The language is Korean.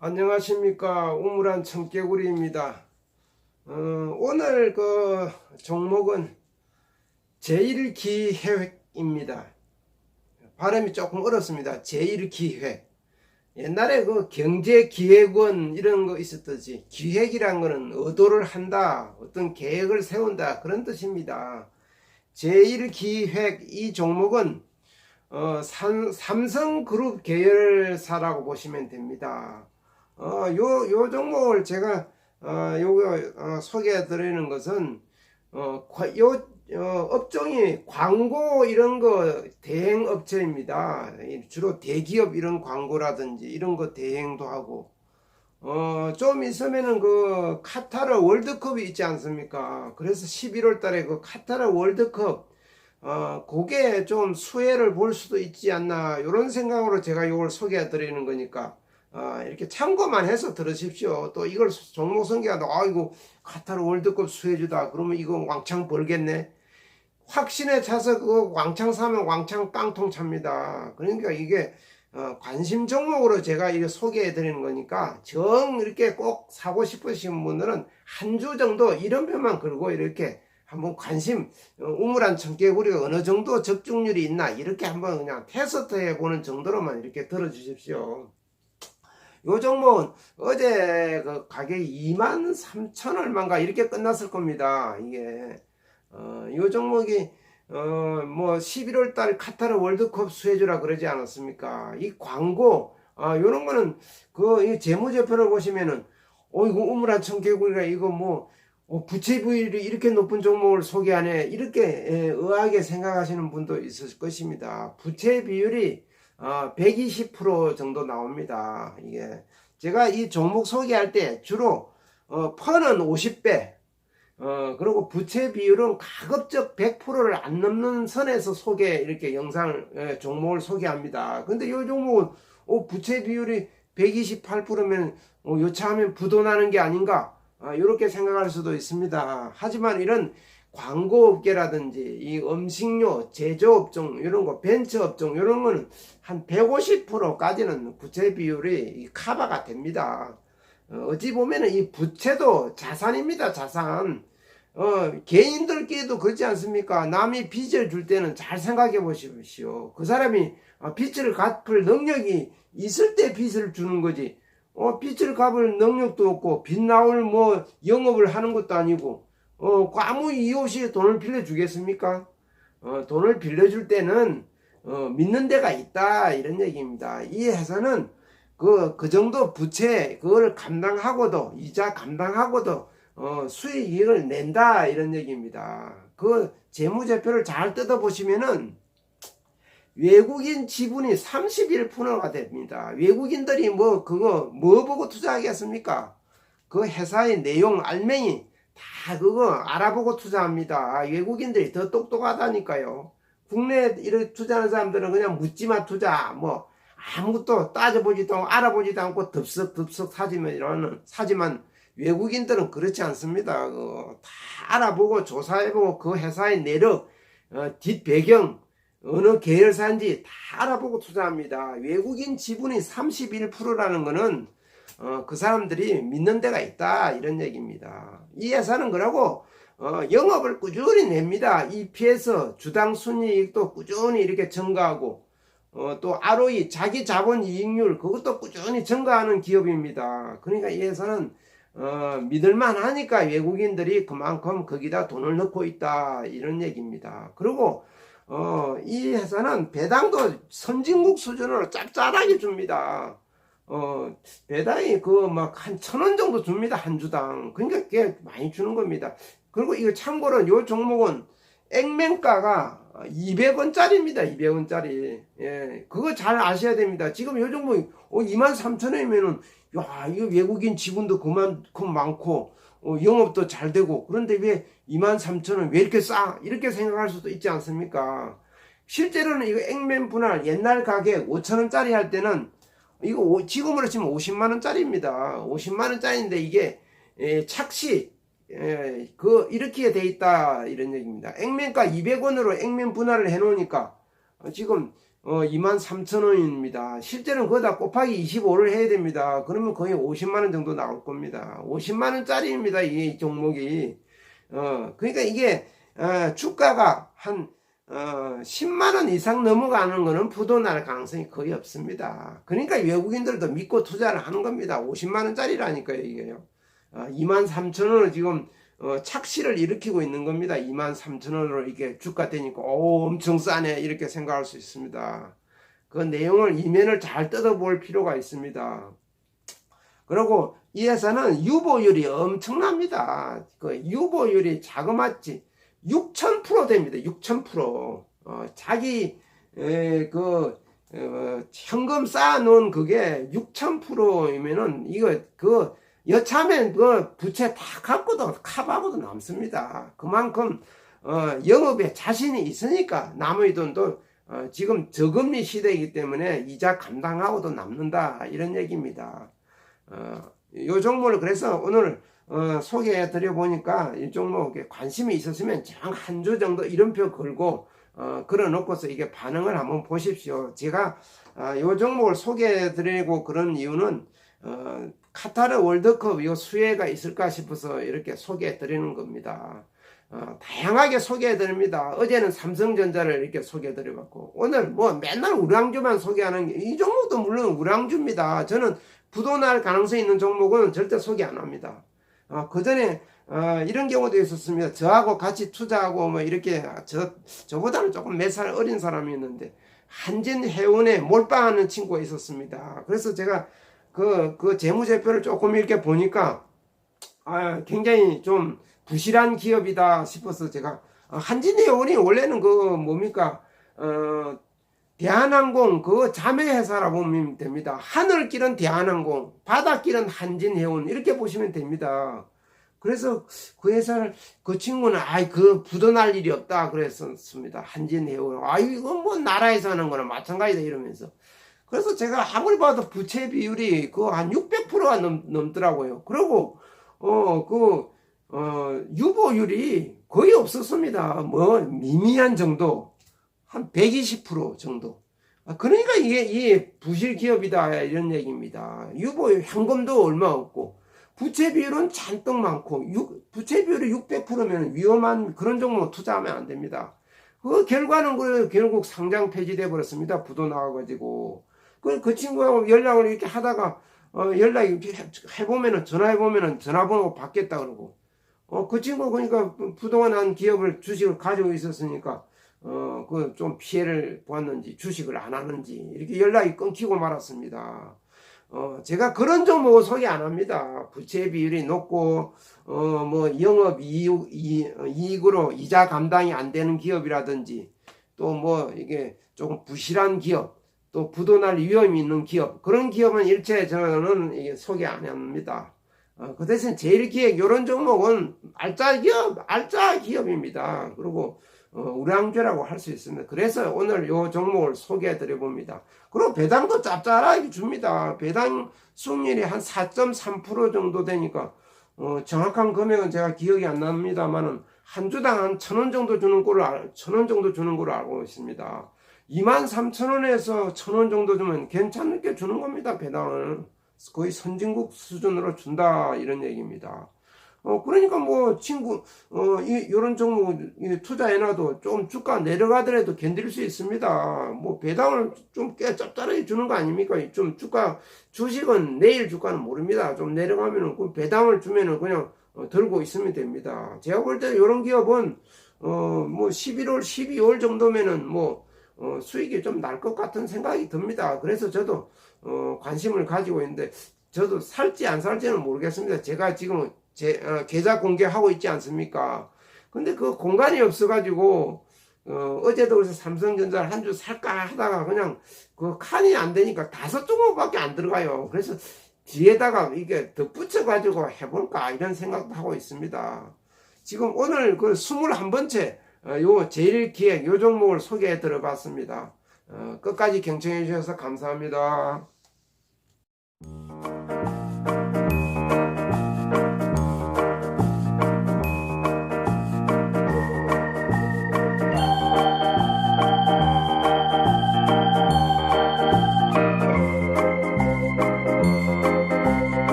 안녕하십니까 우물한 청개구리입니다. 어, 오늘 그 종목은 제1기획입니다. 발음이 조금 어렵습니다. 제1기획. 옛날에 그 경제기획원 이런 거 있었듯이 기획이란 거는 의도를 한다, 어떤 계획을 세운다 그런 뜻입니다. 제1기획 이 종목은 어, 삼, 삼성그룹 계열사라고 보시면 됩니다. 어, 요, 요 종목을 제가, 어, 요거, 어, 소개해 드리는 것은, 어, 과- 요, 어, 업종이 광고 이런 거 대행 업체입니다. 이 주로 대기업 이런 광고라든지 이런 거 대행도 하고, 어, 좀 있으면은 그 카타르 월드컵이 있지 않습니까? 그래서 11월 달에 그 카타르 월드컵, 어, 그게 좀 수혜를 볼 수도 있지 않나, 이런 생각으로 제가 이걸 소개해 드리는 거니까, 어, 이렇게 참고만 해서 들으십시오. 또 이걸 종목 성계가 아이고 카타르 월드컵 수혜주다. 그러면 이거 왕창 벌겠네. 확신에 차서 그거 왕창 사면 왕창 깡통 찹니다. 그러니까 이게 어, 관심 종목으로 제가 이거 소개해 드리는 거니까 정 이렇게 꼭 사고 싶으신 분들은 한 주 정도 이런 표만 걸고 이렇게 한번 관심 어, 우물한 청개구리가 어느 정도 적중률이 있나 이렇게 한번 그냥 테스트 해 보는 정도로만 이렇게 들어주십시오. 요 종목은 어제 그 가격이 2만 3천 얼마인가 이렇게 끝났을 겁니다. 이게 어, 요 종목이 어, 뭐 11월 달 카타르 월드컵 수혜주라 그러지 않았습니까? 이 광고 아, 요런 거는 그이 재무제표를 보시면은 어 이거 우물한 청개구리가 이거 뭐 어, 부채 비율이 이렇게 높은 종목을 소개하네 이렇게 예, 의아하게 생각하시는 분도 있을 것입니다. 부채 비율이 어, 120% 정도 나옵니다. 이게 제가 이 종목 소개할 때 주로 어, 펀은 50배, 어, 그리고 부채 비율은 가급적 100%를 안 넘는 선에서 소개 이렇게 영상을 예, 종목을 소개합니다. 근데 이 종목은 어, 부채 비율이 128%면 어, 요차하면 부도나는 게 아닌가 아, 이렇게 생각할 수도 있습니다. 하지만 이런 광고업계라든지 이 음식료 제조업종 이런 거 벤처업종 이런 거는 한 150%까지는 부채 비율이 이 커버가 됩니다. 어, 어찌 보면은 이 부채도 자산입니다. 자산. 어, 개인들끼리도 그렇지 않습니까? 남이 빚을 줄 때는 잘 생각해 보십시오. 그 사람이 어, 빚을 갚을 능력이 있을 때 빚을 주는 거지. 어, 빚을 갚을 능력도 없고 빚 나올 뭐 영업을 하는 것도 아니고 어, 아무 이유 없이 돈을 빌려주겠습니까? 어, 돈을 빌려줄 때는 어, 믿는 데가 있다 이런 얘기입니다. 이 회사는 그, 그 정도 부채 그걸 감당하고도 이자 감당하고도 어, 수익을 낸다 이런 얘기입니다. 그 재무제표를 잘 뜯어보시면은 외국인 지분이 31%가 됩니다. 외국인들이 뭐 그거 뭐 보고 투자하겠습니까? 그 회사의 내용 알맹이 다 그거 알아보고 투자합니다. 외국인들이 더 똑똑하다니까요. 국내에 이렇게 투자하는 사람들은 그냥 묻지마 투자 뭐 아무것도 따져보지도 않고 알아보지도 않고 덥석덥석 사지만 이러는 사지만 외국인들은 그렇지 않습니다. 그다 알아보고 조사해보고 그 회사의 내력, 어, 뒷 배경, 어느 계열사인지 다 알아보고 투자합니다. 외국인 지분이 31%라는 거는 어, 그 사람들이 믿는 데가 있다 이런 얘기입니다. 이 회사는 그러고 어, 영업을 꾸준히 냅니다. EPS 주당 순이익도 꾸준히 이렇게 증가하고 어, 또 ROE 자기 자본 이익률 그것도 꾸준히 증가하는 기업입니다. 그러니까 이 회사는 어, 믿을만 하니까 외국인들이 그만큼 거기다 돈을 넣고 있다 이런 얘기입니다. 그리고 어, 이 회사는 배당도 선진국 수준으로 짭짤하게 줍니다. 어, 배당이 그 막 한 천 원 정도 줍니다. 한 주당. 그러니까 꽤 많이 주는 겁니다. 그리고 이거 참고로 요 종목은 액면가가 200원짜리입니다. 200원짜리. 예. 그거 잘 아셔야 됩니다. 지금 요 종목이 어, 2만 3천 원이면은 야, 이거 외국인 지분도 그만 큼 많고 어, 영업도 잘 되고 그런데 왜 2만 3천 원왜 이렇게 싸? 이렇게 생각할 수도 있지 않습니까? 실제로는 이거 액면 분할 옛날 가격 5천 원짜리 할 때는 이거 오- 지금으로 치면 50만 원짜리입니다. 50만 원짜리인데 이게 예, 착시 예, 그 이렇게 돼 있다 이런 얘기입니다. 액면가 200원으로 액면 분할을 해 놓으니까 어, 지금 어, 23,000원입니다. 실제는 거기다 곱하기 25를 해야 됩니다. 그러면 거의 50만원 정도 나올 겁니다. 50만원짜리입니다. 이 종목이. 어, 그러니까 이게, 어, 주가가 한, 어, 10만 원 이상 넘어가는 거는 부도날 가능성이 거의 없습니다. 그러니까 외국인들도 믿고 투자를 하는 겁니다. 50만 원짜리라니까요, 이게요. 어, 23,000원을 지금 어, 착시를 일으키고 있는 겁니다. 23,000원으로 이게 주가 되니까 오 엄청 싸네 이렇게 생각할 수 있습니다. 그 내용을 이면을 잘 뜯어볼 필요가 있습니다. 그리고 이 회사는 유보율이 엄청납니다. 그 유보율이 자그마치 6,000% 됩니다. 6,000%. 어, 자기 에, 그 어, 현금 쌓아놓은 그게 6,000%이면은 이거 그 여차하면 그 부채 다 갚고도 값하고도 남습니다. 그만큼 어, 영업에 자신이 있으니까 나머지 돈도 어, 지금 저금리 시대이기 때문에 이자 감당하고도 남는다 이런 얘기입니다. 어, 요 종목을 그래서 오늘 어, 소개해 드려 보니까 이 종목에 관심이 있었으면 한주 정도 이름표 걸고 어, 걸어 놓고서 이게 반응을 한번 보십시오. 제가 어, 요 종목을 소개해 드리고 그런 이유는 어, 카타르 월드컵 요 수혜가 있을까 싶어서 이렇게 소개해 드리는 겁니다. 어, 다양하게 소개해 드립니다. 어제는 삼성전자를 이렇게 소개해 드려봤고, 오늘 뭐 맨날 우량주만 소개하는 게, 이 종목도 물론 우량주입니다. 저는 부도날 가능성이 있는 종목은 절대 소개 안 합니다. 어, 그 전에, 어, 이런 경우도 있었습니다. 저하고 같이 투자하고 뭐 이렇게, 저, 저보다는 조금 몇 살 어린 사람이 있는데, 한진 해운에 몰빵하는 친구가 있었습니다. 그래서 제가 그, 그 재무제표를 조금 이렇게 보니까, 아, 굉장히 좀 부실한 기업이다 싶어서 제가, 어, 한진해운이 원래는 그 뭡니까, 어, 대한항공 그 자매회사라 보면 됩니다. 하늘길은 대한항공, 바닷길은 한진해운, 이렇게 보시면 됩니다. 그래서 그 회사를, 그 친구는, 아이, 그 부도날 일이 없다. 그랬었습니다. 한진해운. 아이, 이건 뭐 나라에서 하는 거나 마찬가지다. 이러면서. 그래서 제가 아무리 봐도 부채 비율이 그 한 600%가 넘, 넘더라고요. 그리고, 어, 그, 어, 유보율이 거의 없었습니다. 뭐, 미미한 정도. 한 120% 정도. 아, 그러니까 이게, 이게 부실 기업이다. 이런 얘기입니다. 유보 현금도 얼마 없고, 부채 비율은 잔뜩 많고, 유, 부채 비율이 600%면 위험한 그런 종목 투자하면 안 됩니다. 그 결과는 그 결국 상장 폐지돼 버렸습니다. 부도 나와가지고. 그, 그 친구하고 연락을 이렇게 하다가, 어, 연락이 해보면은, 전화해보면은 전화번호 받겠다 그러고, 어, 그 친구 그러니까 부동안 한 기업을 주식을 가지고 있었으니까, 어, 그 좀 피해를 보았는지, 주식을 안 하는지, 이렇게 연락이 끊기고 말았습니다. 어, 제가 그런 종목을 소개 안 합니다. 부채 비율이 높고, 어, 뭐, 영업 이익, 이익으로 이자 감당이 안 되는 기업이라든지, 또 뭐, 이게 조금 부실한 기업, 또 부도날 위험이 있는 기업 그런 기업은 일체 저는 소개 안 합니다. 어, 그 대신 제일 기획 이런 종목은 알짜 기업 알짜 기업입니다. 그리고 어, 우량주라고 할 수 있습니다. 그래서 오늘 이 종목을 소개해 드려 봅니다. 그리고 배당도 짭짤하게 줍니다. 배당 수익률이 한 4.3% 정도 되니까 어, 정확한 금액은 제가 기억이 안 납니다만은 한 주당 한 천 원 정도 주는 걸로 천원 정도 주는 걸로 알고 있습니다. 23,000원에서 1,000원 정도 주면 괜찮게 주는 겁니다. 배당을. 거의 선진국 수준으로 준다 이런 얘기입니다. 어 그러니까 뭐 친구 어 이 요런 종목 투자해놔도 좀 주가 내려가더라도 견딜 수 있습니다. 뭐 배당을 좀 꽤 짭짤하게 주는 거 아닙니까? 좀 주가 주식은 내일 주가는 모릅니다. 좀 내려가면은 그 배당을 주면은 그냥 어, 들고 있으면 됩니다. 제가 볼 때 요런 기업은 어 뭐 11월 12월 정도면은 뭐 어, 수익이 좀 날 것 같은 생각이 듭니다. 그래서 저도 어, 관심을 가지고 있는데 저도 살지 안 살지는 모르겠습니다. 제가 지금 제 어, 계좌 공개하고 있지 않습니까? 근데 그 공간이 없어가지고 어, 어제도 그래서 삼성전자를 한 주 살까 하다가 그냥 그 칸이 안 되니까 다섯 종목밖에 안 들어가요. 그래서 뒤에다가 이게 덧붙여가지고 해볼까 이런 생각도 하고 있습니다. 지금 오늘 그 21번째 어, 요 제일 기획 요 종목을 소개해 드려 봤습니다. 어, 끝까지 경청해 주셔서 감사합니다.